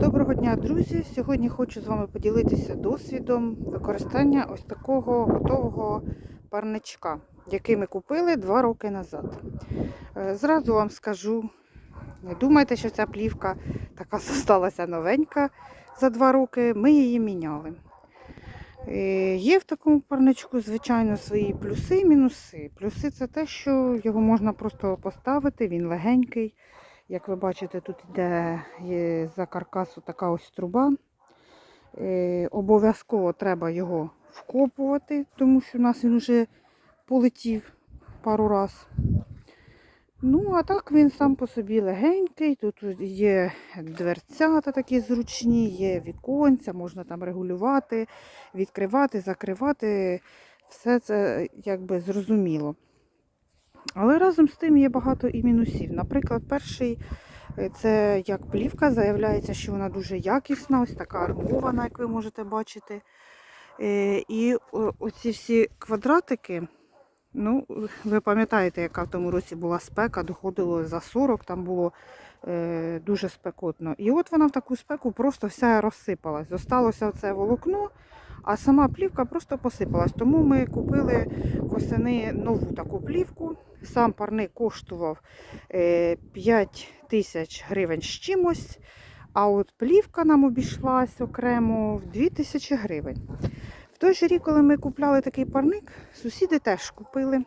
Доброго дня, друзі! Сьогодні хочу з вами поділитися досвідом використання ось такого готового парничка, який ми купили два роки назад. Е, Зразу вам скажу, не думайте, що ця плівка така зосталася новенька за два роки. Ми її міняли. Е, Є в такому парничку, звичайно, свої плюси і мінуси. Плюси це те, що його можна просто поставити, він легенький. Як ви бачите, тут йде за каркасу така ось труба. Е, обов'язково треба його вкопувати, тому що в нас він вже полетів пару раз. Ну, а так він сам по собі легенький. Тут є дверцята такі зручні, є віконця, можна там регулювати, відкривати, закривати. Все це якби зрозуміло. Але разом з тим є багато і мінусів. Наприклад, перший е, це як плівка, заявляється, що вона дуже якісна, ось така армована, як ви можете бачити. Е, І оці всі квадратики, ну, ви пам'ятаєте, яка в тому році була спека, доходило за 40, там було е, дуже спекотно. І от вона в таку спеку просто вся розсипалась. Зосталося це волокно, а сама плівка просто посипалась. Тому ми купили восени нову таку плівку. Сам парник коштував е, 5 тисяч гривень з чимось, а от плівка нам обійшлась окремо в 2 тисячі гривень. В той же рік, коли ми купляли такий парник, сусіди теж купили.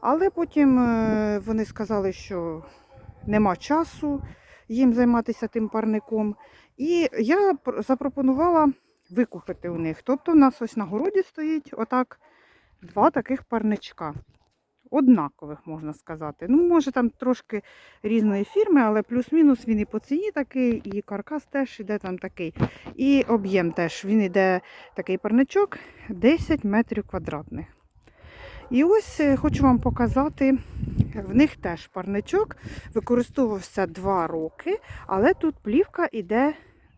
Але потім е, вони сказали, що нема часу їм займатися тим парником. І я запропонувала викупити у них. Тобто в нас ось на городі стоїть отак два таких парничка. Однакових, можна сказати. Ну, може, там трошки різної фірми, але плюс-мінус він і по ціні такий, і каркас теж іде там такий. І об'єм теж. Він іде такий парничок 10 метрів квадратних. І ось е, хочу вам показати, в них теж парничок використовувався 2 роки, але тут плівка іде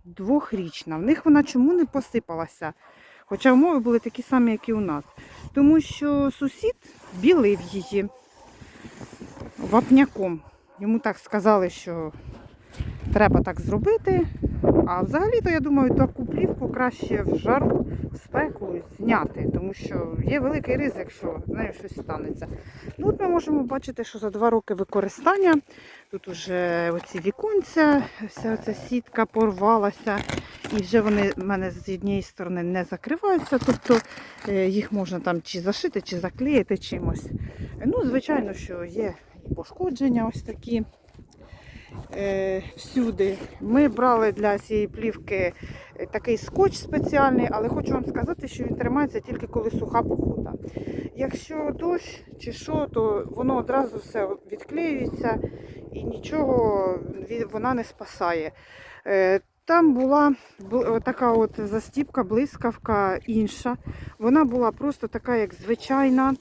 двохрічна. В них вона чому не посипалася? Хоча умови були такі самі, як і у нас. Тому що сусід білив її вапняком. Йому так сказали, що треба так зробити. А взагалі-то, я думаю, таку плівку краще в жару, спеку зняти, тому що є великий ризик, що з нею щось станеться. Ну, от ми можемо бачити, що за два роки використання тут уже оці віконця, вся ця сітка порвалася, і вже вони в мене з однієї сторони не закриваються, тобто е, їх можна там чи зашити, чи заклеїти чимось. Ну, звичайно, що є і пошкодження ось такі е, всюди. Ми брали для цієї плівки е, такий скотч спеціальний, але хочу вам сказати, що він тримається тільки коли суха погода. Якщо дощ чи що, то воно одразу все відклеюється і нічого вона не спасає. Е, Там була така от застіпка, блискавка інша. Вона була просто така, як звичайна,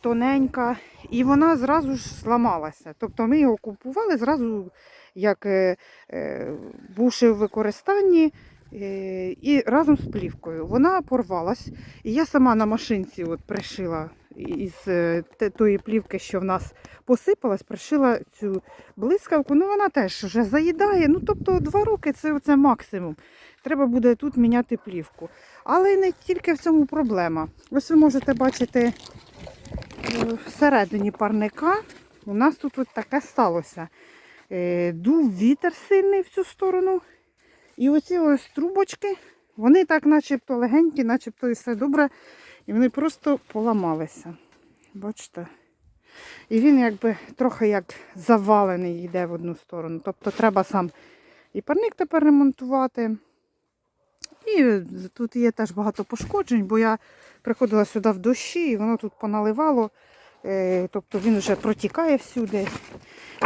тоненька, і вона зразу ж зламалася. Тобто ми його купували зразу, як е, е, бувши в використанні, е, і разом з плівкою. Вона порвалась. І я сама на машинці от пришила із е, тої плівки, що в нас посипалась, пришила цю блискавку. Ну вона теж вже заїдає. Ну тобто два роки це, це максимум. Треба буде тут міняти плівку. Але не тільки в цьому проблема. Ось ви можете бачити всередині парника. У нас тут от таке сталося. Е, Дув вітер сильний в цю сторону. І оці ось трубочки, вони так начебто легенькі, начебто і все добре. І вони просто поламалися. Бачите? І він якби трохи як завалений йде в одну сторону. Тобто треба сам і парник тепер ремонтувати. І тут є теж багато пошкоджень, бо я приходила сюди в дощі, і воно тут поналивало. Е, Тобто він вже протікає всюди.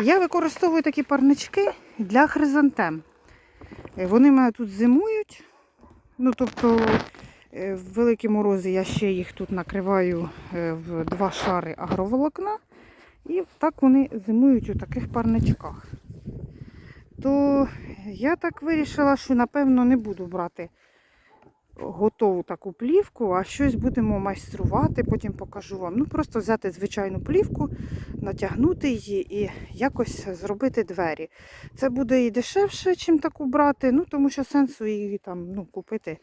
Я використовую такі парнички для хризантем. Е, Вони мене тут зимують. Ну, тобто, е, в великі морози я ще їх тут накриваю в два шари агроволокна. І так вони зимують у таких парничках. То я так вирішила, що напевно не буду брати готову таку плівку, а щось будемо майструвати, потім покажу вам. Ну, просто взяти звичайну плівку, натягнути її і якось зробити двері. Це буде і дешевше, чим таку брати, ну тому що сенсу її там ну, купити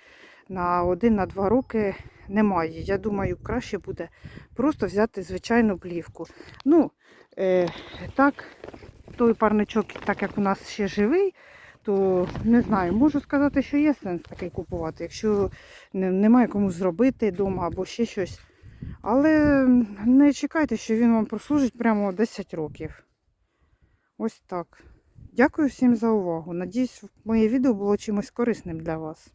на один на два роки немає. Я думаю, краще буде просто взяти звичайну плівку. Ну, е, так, той парничок, так як у нас ще живий, то не знаю, можу сказати, що є сенс такий купувати, якщо немає кому зробити вдома або ще щось. Але не чекайте, що він вам прослужить прямо 10 років. Ось так. Дякую всім за увагу. Надіюсь, моє відео було чимось корисним для вас.